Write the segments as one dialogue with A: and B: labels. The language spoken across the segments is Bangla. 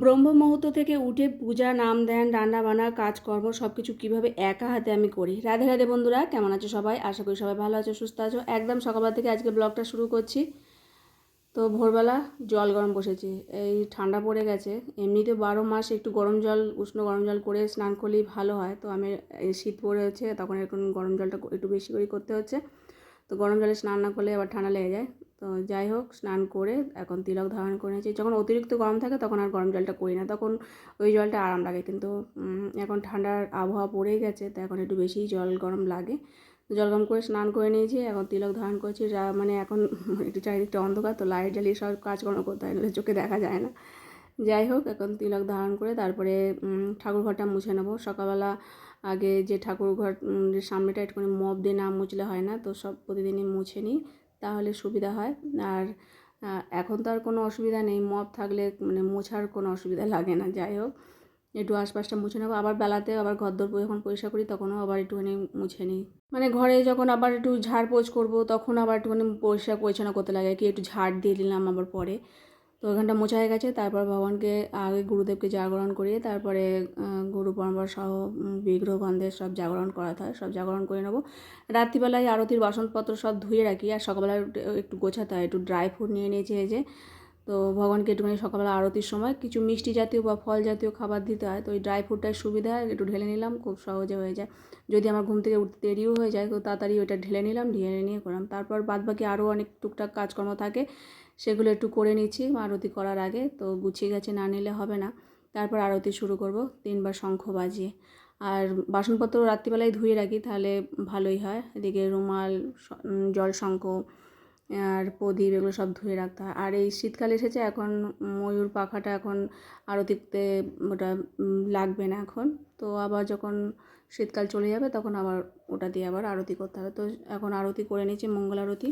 A: ব্রহ্ম মুহূর্ত থেকে উঠে পূজা, নাম ধ্যান, রান্না বান্না, কাজকর্ম সব কিছু কীভাবে একা হাতে আমি করি? রাধে রাধে বন্ধুরা, কেমন আছো সবাই? আশা করি সবাই ভালো আছো, সুস্থ আছো। একদম সকালবেলা থেকে আজকে ব্লগটা শুরু করছি। তো ভোরবেলা জল গরম বসেছি। এই ঠান্ডা পড়ে গেছে। এমনিতে বারো মাস একটু গরম জল, উষ্ণ গরম জল করে স্নান করলেই ভালো হয়। তো আমি শীত হচ্ছে তখন এখন গরম জলটা একটু বেশি করে করতে হচ্ছে। তো গরম জলে স্নান না করলে আবার ঠান্ডা লেগে যায়। তো যাই হোক, স্নান করে এখন তিলক ধারণ করে নিয়েছি। যখন অতিরিক্ত গরম থাকে তখন আর গরম জলটা করি না, তখন ওই জলটা আরাম লাগে। কিন্তু এখন ঠান্ডার আবহাওয়া পড়ে গেছে, তো এখন একটু বেশি জল গরম লাগে। জল গরম করে স্নান করে নিয়েছি, এখন তিলক ধারণ করছি। মানে এখন একটু চারিদিকটা অন্ধকার, তো লাইট জ্বালিয়ে সব কাজকর্ম করতে হয় চোখে দেখা যায় না। যাই হোক এখন তিলক ধারণ করে তারপরে উম, ঠাকুর ঘরটা মুছে নেব। সকালবেলা আগে যে ঠাকুর ঘর উম, যে সামনেটা একটুখানি মপ দিয়ে না মুছলে হয় না তো সব প্রতিদিনই মুছে নিই তাহলে সুবিধা হয়। আর এখন তো আর কোনো অসুবিধা নেই মপ থাকলে মানে মোছার কোনো অসুবিধা লাগে না যাই হোক। একটু আশপাশটা মুছে নেব আবার বেলাতে আবার ঘর দর যখন পরিষ্কার করি তখনও আবার একটুখানি মুছে নিই। মানে ঘরে যখন আবার একটু ঝাড় পোছ করব তখন আবার একটুখানি পরিষ্কার পরিচ্ছন্ন করতে লাগে কি একটু ঝাড় দিয়ে দিলাম আবার পরে। তো ওখানটা মোছা হয়ে গেছে। তারপর ভগবানকে আগে গুরুদেবকে জাগরণ করিয়ে তারপরে গুরু পরম্পরা সহ বিগ্রহ গন্ধের সব জাগরণ করাতে হয়, সব জাগরণ করে নেব। রাত্রিবেলায় আরতির বাসনপত্র সব ধুয়ে রাখি আর সকালবেলা একটু- গোছাতে হয়, একটু ড্রাই ফ্রুট নিয়ে নিয়েছি যে। তো ভগবানকে একটুখানি সকালবেলা আরতির সময় কিছু মিষ্টি জাতীয় বা ফল জাতীয় খাবার দিতে হয়। তো ওই ড্রাই ফ্রুটটার সুবিধা, একটু ঢেলে নিলাম, খুব সহজে হয়ে যায়। যদি আমার ঘুম থেকে উঠতে দেরিও হয়ে যায়, তো তাড়াতাড়ি ওইটা ঢেলে নিলাম, ঢেলে নিয়ে করলাম। তারপর বাদবাকি আরও অনেক টুকটাক কাজকর্ম থাকে। সেগুলো একটু করে নিচ্ছি, আরতি করার আগে। তো গুছিয়ে গেছে, না নিলে হবে না। তারপর আরতি শুরু করব, তিনবার শঙ্খ বাজিয়ে। আর বাসনপত্র রাত্রিবেলায় ধুয়ে রাখি, তাহলে ভালোই হয়। এদিকে রুমাল জল শঙ্খ, আর প্রদীপ, এগুলো সব ধুয়ে রাখতে হয়। আর এই শীতকাল এসেছে, এখন ময়ূর পাখাটা এখন আরতিতে ওটা লাগবে না এখন। তো আবার যখন শীতকাল চলে যাবে, তখন আবার ওটা দিয়ে আবার আরতি করতে হবে। তো এখন আরতি করে নিচ্ছি, মঙ্গল আরতি।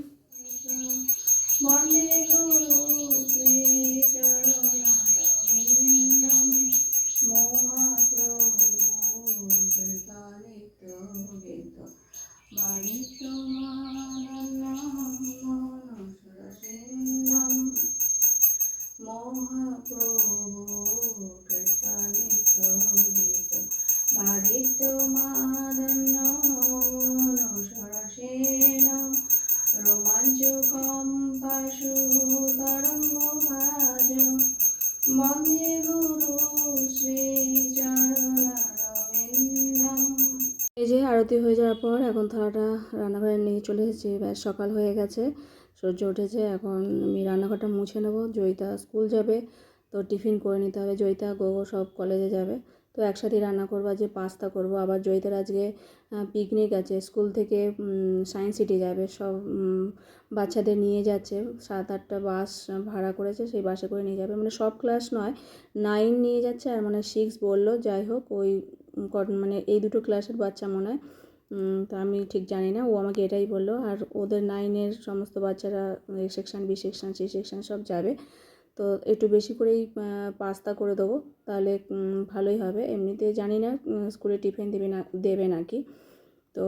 A: বন্দে গুরু শ্রীচরণারবিন্দম মহাপ্রভু কৃতালিত গীত বাণিজ্য মনসরসিন্দম মহাপ্রভু কৃতালিত গীত বাদিত্য মাদন্য এই যে আরতি হয়ে যাওয়ার পর এখন থালাটা রান্নাঘরে নিয়ে চলে এসেছি। ব্যাস, সকাল হয়ে গেছে, সূর্য উঠেছে, এখন আমি রান্নাঘরটা মুছে নেব। জয়িতা স্কুল যাবে, তো টিফিন করে নিতে হবে। জয়িতা, গোগো সব কলেজে যাবে, তো একসাথে রান্না করব, আজকে পাস্তা করব। আবার জয়িতার আজকে পিকনিক আছে, স্কুল থেকে সায়েন্স সিটি যাবে। সব বাচ্চাদের নিয়ে যাচ্ছে। সাত আটটা বাস ভাড়া করেছে, সেই বাসে করে নিয়ে যাবে। মানে সব ক্লাস নয় নাইন নিয়ে যাচ্ছে, আর মানে সিক্স বলল। যাই হোক, ওই মানে এই দুটো ক্লাসের বাচ্চা মনে হয়। তো আমি ঠিক জানি না, ও আমাকে এটাই বলল। আর ওদের নাইনের সমস্ত বাচ্চারা, A section B section C section সব যাবে। তো একটু বেশি করেই পাস্তা করে দেবো, তাহলে ভালোই হবে। এমনিতে জানি না স্কুলে টিফিন দেবে না, দেবে নাকি। তো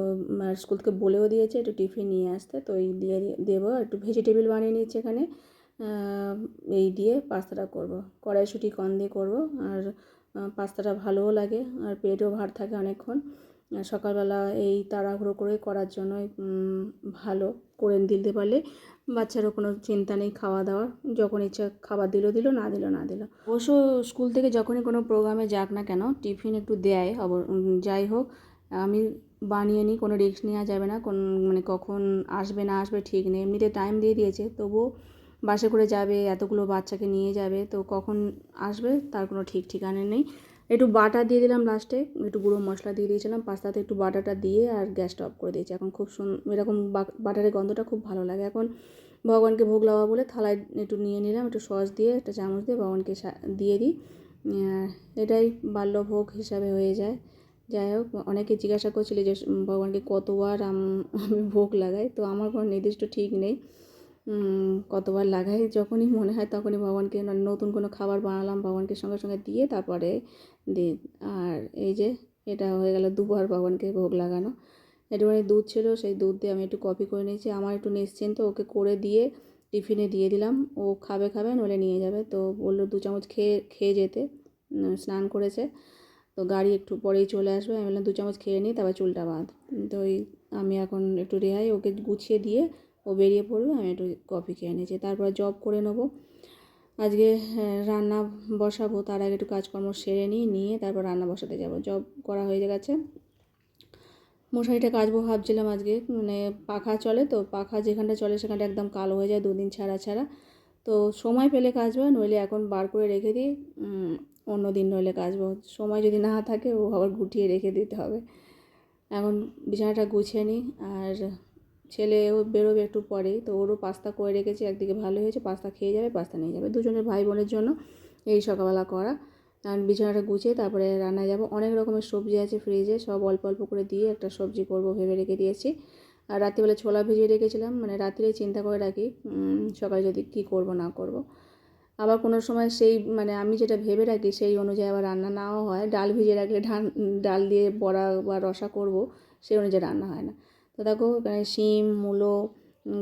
A: স্কুল থেকে বলেও দিয়েছে, একটু টিফিন নিয়ে আসতে। তো এই দিয়ে দেবো। একটু ভেজিটেবিল বানিয়ে নিচ্ছে এখানে। এই দিয়ে পাস্তাটা করব। কড়াইশুঁটি কম দিয়ে করব। আর পাস্তাটা ভালোও লাগে আর পেটও ভার থাকে অনেকক্ষণ। সকালবেলা এই তাড়াহুড়ো করে করার জন্য ভালো করে দিতে পারলে বাচ্চারও কোনো চিন্তা নেই খাওয়া দাওয়ার যখন ইচ্ছা খাবার দিল দিল, না দিল না দিল। অবশ্য স্কুল থেকে যখনই কোনো প্রোগ্রামে যাক না কেন, টিফিন একটু দেয়। অব- যাই হোক, আমি বানিয়ে নিই, কোনো রিস্ক নেওয়া যাবে না। কোন মানে কখন আসবে, না আসবে ঠিক নেই। এমনিতে টাইম দিয়ে দিয়েছে, তবুও বাসে করে যাবে, এতগুলো বাচ্চাকে নিয়ে যাবে, তো কখন আসবে তার কোনো ঠিক ঠিকানা নেই। একটু বাটা দিয়ে দিলাম লাস্টে একটু গুঁড়ো মশলা দিয়ে দিয়েছিলাম, পাস্তাতে একটু বাটাটা দিয়ে আর গ্যাসটা অফ করে দিয়েছি। এখন খুব সুন, এরকম বাটারের গন্ধটা খুব ভালো লাগে। এখন ভগবানকে ভোগ লাগাবো বলে থালায় একটু নিয়ে নিলাম, একটু সস দিয়ে, একটা চামচ দিয়ে ভগবানকে দিয়ে দিই। এটাই বাল্যভোগ হিসাবে হয়ে যায়। যাই হোক, অনেকে জিজ্ঞাসা করছিল যে ভগবানকে কতবার আমি ভোগ লাগাই? তো আমার কোনো নির্দিষ্ট ঠিক নেই। কতবার লাগাই যখনই মনে হয় তখনই ভগবানকে ন- নতুন কোনো খাবার বানালাম, ভগবানকে সঙ্গে সঙ্গে দিয়ে তারপরে দিই। আর এই যে এটা হয়ে গেল দুবার ভগবানকে ভোগ লাগানো। একটুখানি দুধ ছিল, সেই দুধ দিয়ে আমি একটু কফি করে নিয়েছি। আমার একটু নিশ্চিন্ত, ওকে করে দিয়ে টিফিনে দিয়ে দিলাম। ও খাবে খাবে, নইলে নিয়ে যাবে। তো বলল দু চামচ খেয়ে খেয়ে যেতে। স্নান করেছে। তো গাড়ি একটু পরেই চলে আসবে। আমি বললাম দু চামচ খেয়ে নিই তারপর চুলটা বাঁধ। তো আমি এখন একটু রেহাই, ওকে গুছিয়ে দিয়ে ও বেরিয়ে পড়বে আমি একটু কফি খেয়ে নিয়েছি তারপর জব করে নেব। আজকে হ্যাঁ, রান্না বসাবো তার আগে একটু কাজকর্ম সেরে নিই নিয়ে তারপর রান্না বসাতে যাব। জব করা হয়ে গেছে। মশারিটা কাচবো ভাবছিলাম আজকে মানে পাখা চলে তো পাখা যেখানটা চলে সেখানটা একদম কালো হয়ে যায় দুদিন ছাড়া ছাড়া। তো সময় পেলে কাচবো নইলে এখন বার করে রেখে দিই অন্য দিন নইলে কাচবো। সময় যদি না থাকে ও আবার গুটিয়ে রেখে দিতে হবে। এখন বিছানাটা গুছিয়ে নিই আর ছেলেও বেরোবে একটু পরেই, তো ওরও পাস্তা করে রেখেছি, একদিকে ভালো হয়েছে, পাস্তা খেয়ে যাবে, পাস্তা নিয়ে যাবে। দুজনের ভাই বোনের জন্য এই সকালবেলা করা। আর বিছানাটা গুছিয়ে তারপরে রান্নায় যাব। অনেক রকমের সবজি আছে ফ্রিজে, সব অল্প অল্প করে দিয়ে একটা সবজি করব ভেবে রেখে দিয়েছি। আর রাত্রিবেলা ছোলা ভিজিয়ে রেখেছিলাম মানে রাত্রেই চিন্তা করে রাখি সকালে যদি কী করব, না করব। আবার কোনো সময় সেই মানে আমি যেটা ভেবে রাখি, সেই অনুযায়ী আবার রান্না নাও হয়। ডাল ভিজিয়ে রাখলে ডাল দিয়ে বড়া বা রসা করব, সেই অনুযায়ী রান্না হয় না। দেখো এখানে শিম, মূলো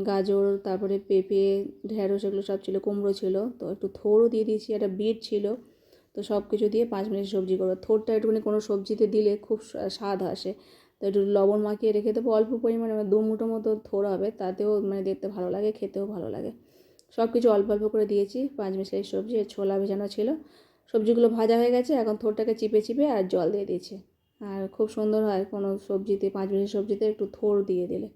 A: গাজর, তারপরে পেঁপে, ঢেঁড়স এগুলো সব ছিল, কুমড়ো ছিল। তো একটু থোড়ও দিয়ে দিয়েছি, একটা বিট ছিল। তো সব কিছু দিয়ে পাঁচ মিনিট সবজি করব। থোড়টা একটুখানি কোনো সবজিতে দিলে খুব স্বাদ আসে। তো একটু লবণ মাখিয়ে রেখে দেবো, অল্প পরিমাণে মানে দু মুঠো মতো থোড় হবে। তাতেও মানে দেখতে ভালো লাগে, খেতেও ভালো লাগে। সব কিছু অল্প অল্প করে দিয়েছি, পাঁচ মিশালি সবজি ছোলা ভেজানো ছিল। সবজিগুলো ভাজা হয়ে গেছে, এখন থোড়টাকে চিপে চিপে আর জল দিয়ে দিয়েছি। আর খুব সুন্দর হয় কোনো সবজিতে পাঁচ মিনিট সবজিতে একটু থোর দিয়ে দিলে।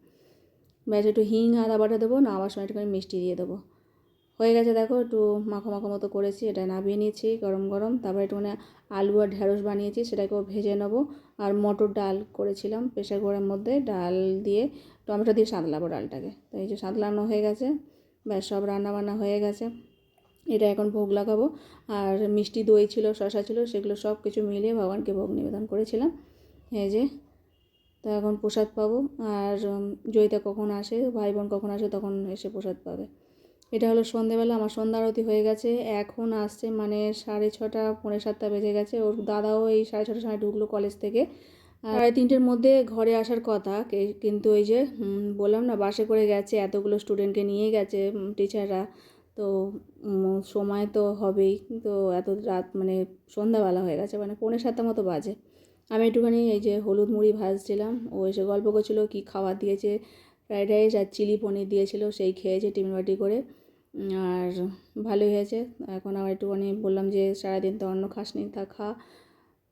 A: ব্যাস, একটু হিং, আদা বাটা দেবো নামার সময় একটুখানি মিষ্টি দিয়ে দেবো। হয়ে গেছে, দেখো, একটু মাখো মাখো মতো করেছি, এটা নামিয়ে নিয়েছি গরম গরম। তারপরে একটুখানি আলু আর ঢ্যাঁড়স বানিয়েছি, সেটাকেও ভেজে নেব। আর মটর ডাল করেছিলাম প্রেশার কুকারের মধ্যে, ডাল দিয়ে টমেটো দিয়ে সাঁতলাবো ডালটাকে। তো এই যে সাঁতলানো হয়ে গেছে, ব্যাস, সব রান্না বান্না হয়ে গেছে। এটা এখন ভোগ লাগাবো। আর মিষ্টি দই ছিল শশা ছিল, সেগুলো সব কিছু মিলিয়ে ভগবানকে ভোগ নিবেদন করেছিলাম। এই যে, তো এখন প্রসাদ পাবো। আর জয়িতা কখন আসে ভাই বোন কখন আসে, তখন এসে প্রসাদ পাবে। এটা হলো সন্ধেবেলা, আমার সন্ধ্যা আরতি হয়ে গেছে। এখন আসছে মানে সাড়ে ছটা, পৌনে সাতটা বেজে গেছে। ওর দাদাও এই সাড়ে ছটার সময় ঢুকলো কলেজ থেকে। সাড়ে তিনটের মধ্যে ঘরে আসার কথা। কিন্তু ওই যে বললাম না, বাসে করে গেছে। এতগুলো স্টুডেন্টকে নিয়ে গেছে টিচাররা তো সময় তো হবেই। তো এত রাত মানে সন্ধ্যাবেলা হয়ে গেছে মানে পৌনে সাতটা মতো বাজে। আমি একটুখানি এই যে হলুদ মুড়ি ভাজছিলাম, ও এসে গল্প করছিল কী খাবার দিয়েছে, ফ্রাইড রাইস আর চিলি পনির দিয়েছিল, সেই খেয়েছে টিফিন বাটি করে আর ভালোই হয়েছে। এখন আবার একটুখানি বললাম যে সারাদিন তো অন্য খাসনি, তা খা।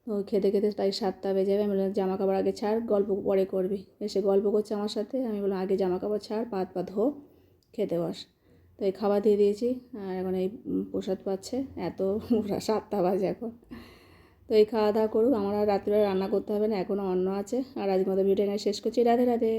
A: তো খেতে খেতে তাই সাতটা বেজে যাবে। আমি বললাম জামা কাপড় আগে ছাড়, গল্প পরে করবি। এসে গল্প করছে আমার সাথে। আমি বললাম, আগে জামা কাপড় ছাড় পাত পা ধো, খেতে বস। তো এই খাবার দিয়ে দিয়েছি। আর এখন এই প্রসাদ পাচ্ছে। এত সাতটা বাজে এখন। তো এই খাওয়া দাওয়া করুক। আমার আর রাত্রিবেলা রান্না করতে হবে না। এখনও অন্ন আছে। আর আজকে মতো ভিডিও শেষ করছি। রাধে রাধে।